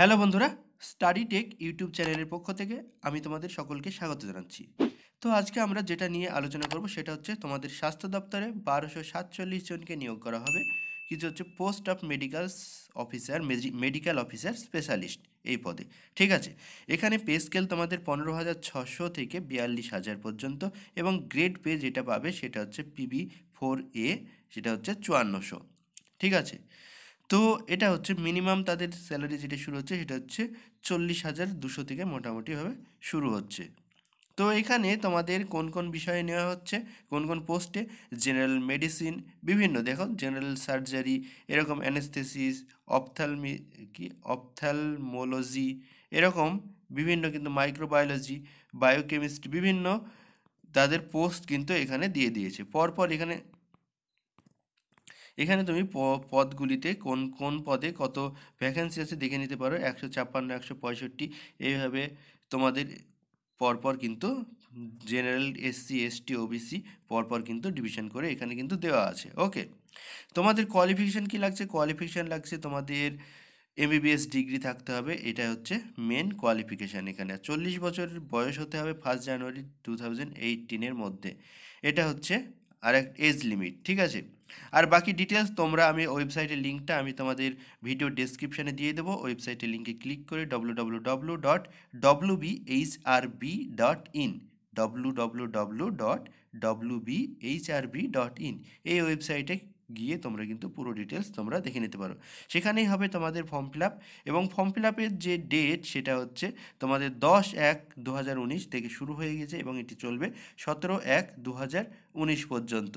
Hello বন্ধুরা study take YouTube চ্যানেলের পক্ষ থেকে আমি তোমাদের সকলকে স্বাগত জানাচ্ছি। তো আজকে আমরা যেটা নিয়ে আলোচনা করব সেটা হচ্ছে তোমাদের স্বাস্থ্য দপ্তরে বারোশো সাতচল্লিশ জনকে নিয়োগ করা হবে। কিছু হচ্ছে post of medical officer medical officer specialist এই পদে। ঠিক আছে? এখানে পে স্কেল তোমাদের পনেরো হাজার ছশো থেকে বিয়াল্লিশ হাজার পর্যন্ত এবং গ্রেড পে যেটা পাবে সেটা হচ্ছে পিবি ফোর এ সেটা হচ্ছে চুয়ান্নশো। ঠিক আছে? তো এটা হচ্ছে মিনিমাম তাদের স্যালারি যেটা শুরু হচ্ছে সেটা হচ্ছে চল্লিশ হাজার দুশো থেকে মোটামুটিভাবে শুরু হচ্ছে। তো এখানে তোমাদের কোন কোন বিষয়ে নেওয়া হচ্ছে, কোন কোন পোস্টে জেনারেল মেডিসিন বিভিন্ন দেখো জেনারেল সার্জারি এরকম অ্যানেস্থেসিস অপথ্যালমি কি অপথ্যালমোলজি এরকম বিভিন্ন কিন্তু মাইক্রোবায়োলজি বায়োকেমিস্ট্রি বিভিন্ন তাদের পোস্ট কিন্তু এখানে দিয়ে দিয়েছে। পরপর এখানে এখানে তুমি পদগুলিতে কোন কোন পদে কত ভ্যাকেন্সি আছে দেখে নিতে পারো। একশো ছাপ্পান্ন, একশো পঁয়ষট্টি, এইভাবে তোমাদের পরপর কিন্তু জেনারেল এসসি এসটি ওবিসি পরপর কিন্তু ডিভিশন করে এখানে কিন্তু দেওয়া আছে। ওকে তোমাদের কোয়ালিফিকেশান কি লাগছে? কোয়ালিফিকেশান লাগছে তোমাদের এমবিবিএস ডিগ্রি থাকতে হবে। এটা হচ্ছে মেন কোয়ালিফিকেশান এখানে। চল্লিশ বছরের বয়স হতে হবে ফার্স্ট জানুয়ারি টু থাউজেন্ড এইটিনের মধ্যে। এটা হচ্ছে আর এক এজ লিমিট ঠিক আছে? আর বাকি ডিটেলস তোমরা আমি ওয়েবসাইটের লিঙ্কটা আমি তোমাদের ভিডিও ডেসক্রিপশানে দিয়ে দেবো। ওয়েবসাইটের লিঙ্কে ক্লিক করে W W W dot W B H R B dot in W W W dot W B H R B dot in এই ওয়েবসাইটে গিয়ে তোমরা কিন্তু পুরো ডিটেলস তোমরা দেখে নিতে পারো। সেখানেই হবে তোমাদের ফর্ম ফিল এবং ফর্ম ফিল যে ডেট সেটা হচ্ছে তোমাদের দশ এক দু থেকে শুরু হয়ে গেছে এবং এটি চলবে সতেরো এক দু পর্যন্ত।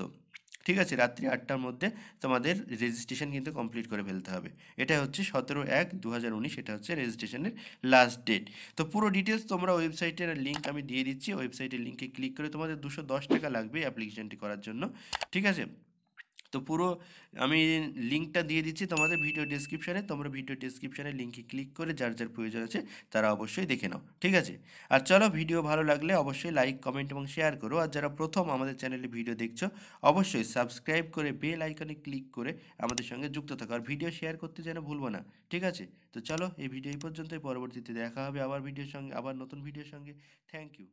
ঠিক আছে? রাত্রি আটটার মধ্যে তোমাদের রেজিস্ট্রেশন কিন্তু কমপ্লিট করে ফেলতে হবে। এটা হচ্ছে সতেরো এক দু এটা হচ্ছে রেজিস্ট্রেশনের লাস্ট ডেট তো পুরো ডিটেলস তোমরা ওয়েবসাইটের লিঙ্ক আমি দিয়ে দিচ্ছি। ওয়েবসাইটের লিঙ্কে ক্লিক করে তোমাদের দুশো দশ টাকা লাগবে অ্যাপ্লিকেশনটি করার জন্য। ঠিক আছে? তো পুরো আমি লিঙ্কটা দিয়ে দিচ্ছি তোমাদের ভিডিও ডিসক্রিপশানে তোমরা ভিডিও ডিসক্রিপশানে লিঙ্কে ক্লিক করে যার যার প্রয়োজন আছে তারা অবশ্যই দেখে নাও, ঠিক আছে? আর চলো ভিডিও ভালো লাগলে অবশ্যই লাইক কমেন্ট এবং শেয়ার করো। আর যারা প্রথম আমাদের চ্যানেলে ভিডিও দেখছ, অবশ্যই সাবস্ক্রাইব করে বেল আইকনে ক্লিক করে আমাদের সঙ্গে যুক্ত থাকো। আর ভিডিও শেয়ার করতে যেন ভুলবো না, ঠিক আছে? তো চলো এই ভিডিও এই পর্যন্তই, পরবর্তীতে দেখা হবে আবার ভিডিওর সঙ্গে, আবার নতুন ভিডিওর সঙ্গে। Thank you